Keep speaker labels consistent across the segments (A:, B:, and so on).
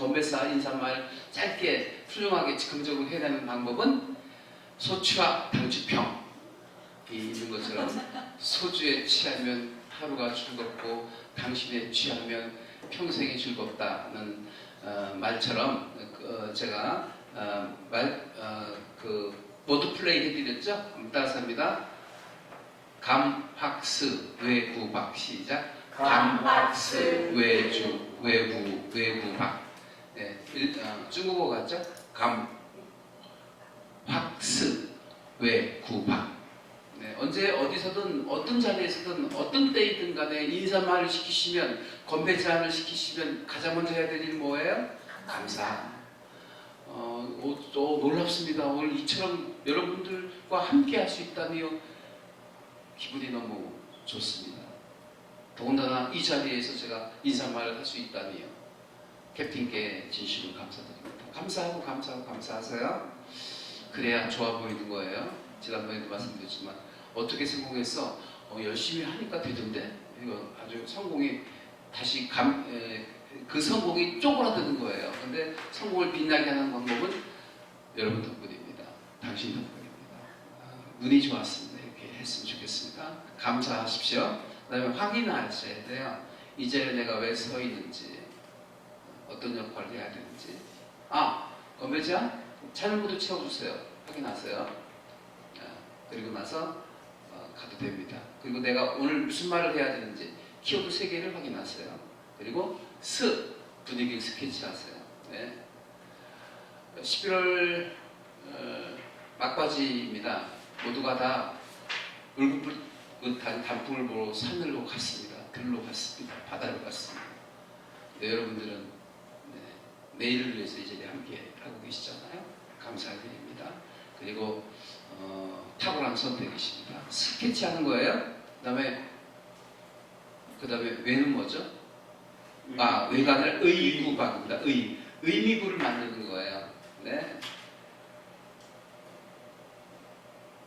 A: 건배사 인사말 짧게 훌륭하게 즉흥적으로 해내는 방법은 소취와 당주평 이 있는 것처럼 소주에 취하면 하루가 즐겁고 당신에 취하면 평생이 즐겁다는 어, 말처럼 어, 제가 어, 말, 어, 그 보드 플레이 해드렸죠? 한번 따라서 합니다. 감학스 외구박 시작. 감학스 외주 외구 외구박. 어, 중국어 같죠? 감학스 외 구박. 네, 언제 어디서든 어떤 자리에서든 어떤 때이든 간에 인사말을 시키시면 건배 제안을 시키시면 가장 먼저 해야 될일 뭐예요? 감사. 어, 어, 또 놀랍습니다. 오늘 이처럼 여러분들과 함께 할 수 있다니요. 기분이 너무 좋습니다. 더군다나 이 자리에서 제가 인사말을 할 수 있다니요. 캡틴께 진심으로 감사드립니다. 감사하고 감사하고 감사하세요. 그래야 좋아 보이는 거예요. 지난번에도 말씀드렸지만 어떻게 성공했어? 어, 열심히 하니까 되던데 이거 아주 성공이 다시 감, 에, 그 성공이 쪼그라드는 거예요. 근데 성공을 빛나게 하는 방법은 여러분 덕분입니다. 당신 덕분입니다. 아, 운이 좋았습니다. 이렇게 했으면 좋겠습니다. 감사하십시오. 그 다음에 확인하셔야 돼요. 이 자리에 내가 왜 서 있는지, 어떤 역할을 해야 되는지. 아, 건배자 찬물도 채워주세요. 확인하세요. 아, 그리고 나서 어, 가도 됩니다. 그리고 내가 오늘 무슨 말을 해야 되는지 키워드 세 개를 확인하세요. 그리고 스 분위기 스케치하세요. 네. 11월 어, 막바지입니다. 모두가 다 울긋불긋한 단풍을 보러 산으로 갔습니다. 들로 갔습니다. 바다로 갔습니다. 네, 여러분들은 네, 내일을 위해서 이 자리에 함께 하고 계시잖아요. 감사드립니다. 그리고 어, 탁월한 선택이십니다. 스케치 하는 거예요. 그다음에 그다음에 외는 뭐죠? 아 외관을 의구박입니다. 의 의미부를 만드는 거예요. 네.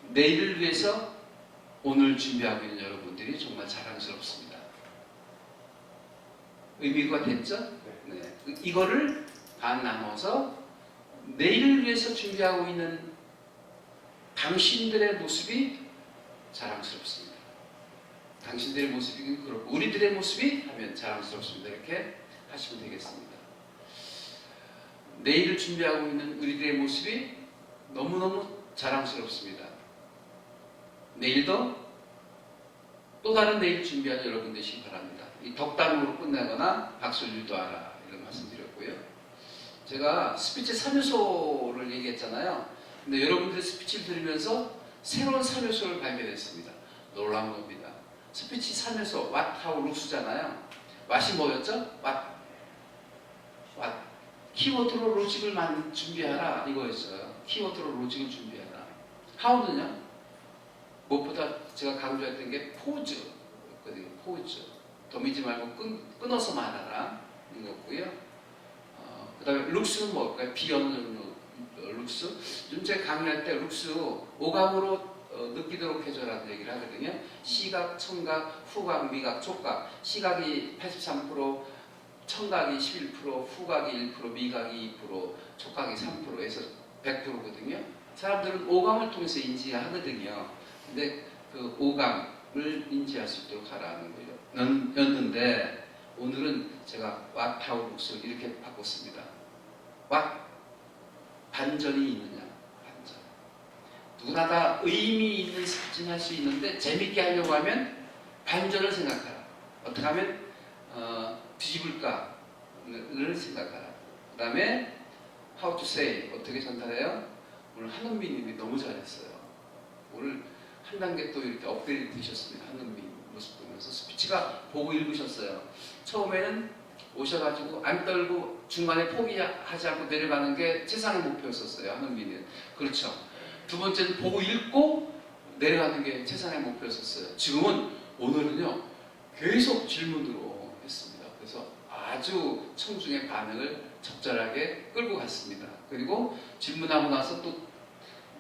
A: 내일을 위해서 오늘 준비하고 있는 여러분들이 정말 자랑스럽습니다. 의미가 됐죠? 네. 이거를 반 나눠서 내일을 위해서 준비하고 있는 당신들의 모습이 자랑스럽습니다. 당신들의 모습이 그렇고 우리들의 모습이 하면 자랑스럽습니다. 이렇게 하시면 되겠습니다. 내일을 준비하고 있는 우리들의 모습이 너무너무 자랑스럽습니다. 내일도 또 다른 내일 준비하는 여러분 되시기 바랍니다. 이 덕담으로 끝내거나 박수를 유도하라 이런 말씀 드렸고요. 제가 스피치 3요소를 얘기했잖아요. 근데 여러분들의 스피치를 들으면서 새로운 3요소를 발견했습니다. 놀라운 겁니다. 스피치 3요소 what, how, look잖아요. what이 뭐였죠? what, what. 키워드로 로직을 만 준비하라 이거였어요. 키워드로 로직을 준비하라. how는요? 무엇보다 제가 강조했던 게 포즈였거든요. 포즈. 더미지 말고 끊, 끊어서 말하라 이거고요. 어, 그 다음에 룩스는 뭘까요? 비언는 룩스. 좀 제가 강의할 때 룩스 오감으로 어, 느끼도록 해줘라는 얘기를 하거든요. 시각, 청각, 후각, 미각, 촉각. 시각이 83%, 청각이 11%, 후각이 1%, 미각이 2%, 촉각이 3%에서 100%거든요. 사람들은 오감을 통해서 인지하거든요. 근데 그 오감을 인지할 수 있도록 하라는 거예요. 였는데 오늘은 제가 왓타우 룩스 이렇게 바꿨습니다. 왓 반전이 있느냐 반전. 누구나 다 의미 있는 스피칭 할수 있는데 재밌게 하려고 하면 반전을 생각하라. 어떻게 하면 어, 뒤집을까를 생각하라. 그 다음에 how to say 어떻게 전달해요? 오늘 한은미님이 너무 잘했어요. 오늘 한 단계 또 이렇게 업그레이드 되셨습니다. 한은미 모습 보면서 스피치가 보고 읽으셨어요. 처음에는 오셔가지고 안 떨고 중간에 포기하지 않고 내려가는 게 최상의 목표였었어요. 한은미는 그렇죠. 두 번째는 보고 읽고 내려가는 게 최상의 목표였었어요. 지금은 오늘은요 계속 질문으로 했습니다. 그래서 아주 청중의 반응을 적절하게 끌고 갔습니다. 그리고 질문하고 나서 또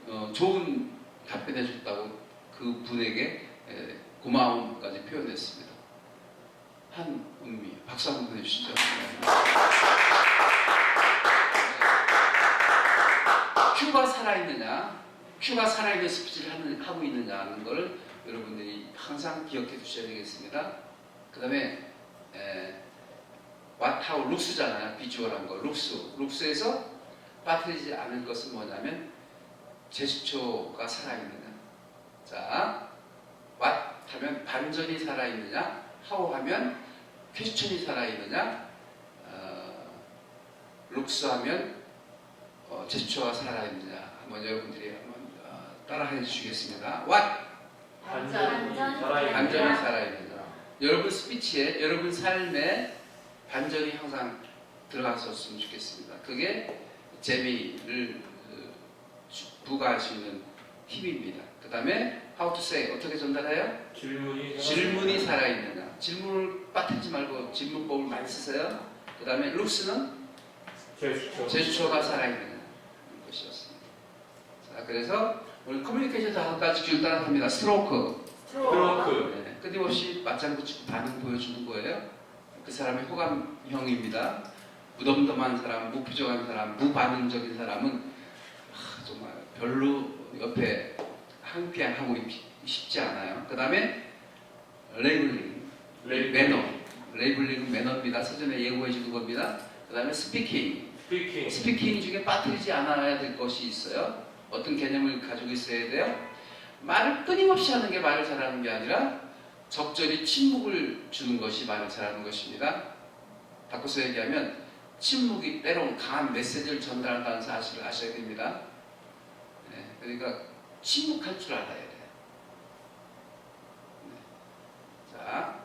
A: 어, 좋은 답변해 줬다고 그 분에게 에, 고마움까지 표현했습니다. 한은미 박수 한번 보내주시죠. 큐가 살아있느냐, 큐가 살아있는 스피치를 하고 있느냐 하는 걸 여러분들이 항상 기억해 두셔야 되겠습니다. 그 다음에 와타우 룩스잖아요. 비주얼한 거. 룩스. 룩스에서 빠뜨리지 않을 것은 뭐냐면 제스처가 살아있느냐. 자, 왓 하면 반전이 살아있느냐. 하오 하면 퀘스천이 살아있느냐, 어, 룩스 하면 어, 제스처가 살아있느냐. 한번 여러분들이 한번 어, 따라해 주시겠습니다. 왓
B: 반전이
A: 살아있느냐. 여러분 스피치에, 여러분 삶에 반전이 항상 들어갔었으면 좋겠습니다. 그게 재미를 어, 주- 부과할 수 있는 힘입니다. 그 다음에 how to say 어떻게 전달해요?
C: 질문이
A: 질문이 살아있느냐. 질문을 빠뜨리지 말고 질문법을 많이 쓰세요. 그 다음에 룩스는
C: 제스처
A: 제스처가 살아있느냐 하는 것이었습니다. 자, 그래서 오늘 커뮤니케이션 다섯 가지 기술 따라합니다. 스트로크.
C: 스트로크
A: 네, 끊임없이 맞장 구 치고 반응 보여주는 거예요. 그 사람의 호감형입니다. 무덤덤한 사람, 무표정한 사람, 무반응적인 사람은 아, 정말 별로 옆에 하고 있- 싶지 않아요. 그 다음에 레이블링,
C: 레이블
A: 매너. 레이블링은 매너입니다. 사전에 예고해 주는 겁니다. 그 다음에 스피킹.
C: 스피킹
A: 스피킹 중에 빠뜨리지 않아야 될 것이 있어요. 어떤 개념을 가지고 있어야 돼요? 말을 끊임없이 하는 게 말을 잘하는 게 아니라 적절히 침묵을 주는 것이 말을 잘하는 것입니다. 바꿔서 얘기하면 침묵이 때론 강한 메시지를 전달한다는 사실을 아셔야 됩니다. 네, 그러니까 침묵할 줄 알아야 돼요. 네. 자,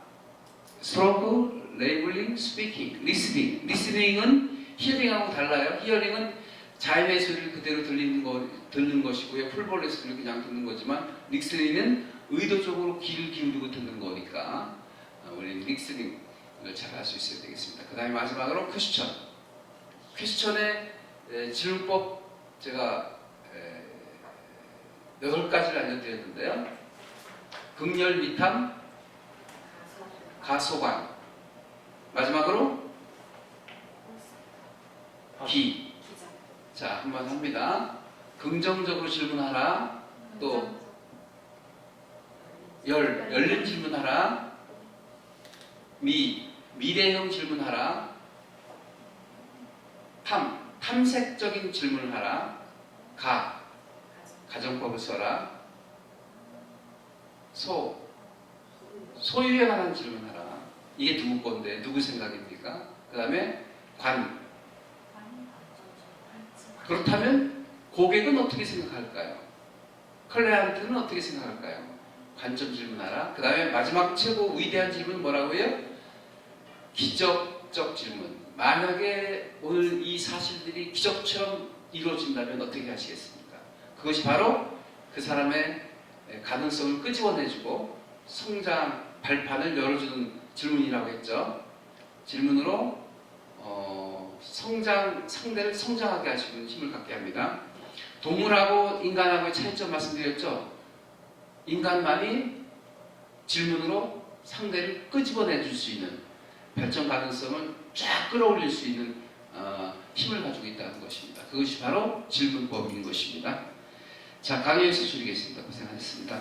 A: 스트로크, 레이블링, 스피킹, 리스닝. 리스닝은 히어링하고 달라요. 히어링은 자연의 소리를 그대로 들리는 거, 듣는 것이고요. 풀볼의 소리를 그냥 듣는 거지만 릭스닝은 의도적으로 귀를 기울이고 듣는 거니까 어, 우리는 릭스닝을 잘 할 수 있어야 되겠습니다. 그 다음에 마지막으로 퀘스천. 퀘스천의 에, 질문법 제가 에, 여덟 가지를 알려드렸는데요. 극렬 미탐, 가소관. 마지막으로 기. 자, 한 번 합니다. 긍정적으로 질문하라. 또 열, 열린 질문하라. 미, 미래형 질문하라. 탐, 탐색적인 질문을 하라. 가, 써라. 소, 소유에 관한 질문하라. 이게 누구 건데, 누구 생각입니까? 그 다음에 관, 그렇다면 고객은 어떻게 생각할까요? 클라이언트는 어떻게 생각할까요? 관점 질문하라. 그 다음에 마지막 최고 위대한 질문 뭐라고요? 기적적 질문. 만약에 오늘 이 사실들이 기적처럼 이루어진다면 어떻게 하시겠습니까? 그것이 바로 그 사람의 가능성을 끄집어내주고 성장 발판을 열어주는 질문이라고 했죠. 질문으로 어, 성장 상대를 성장하게 하시는 힘을 갖게 합니다. 동물하고 인간하고의 차이점 말씀드렸죠. 인간만이 질문으로 상대를 끄집어내 줄 수 있는 발전 가능성을 쫙 끌어올릴 수 있는 어, 힘을 가지고 있다는 것입니다. 그것이 바로 질문법인 것입니다. 자, 강의에서 줄이겠습니다. 고생하셨습니다.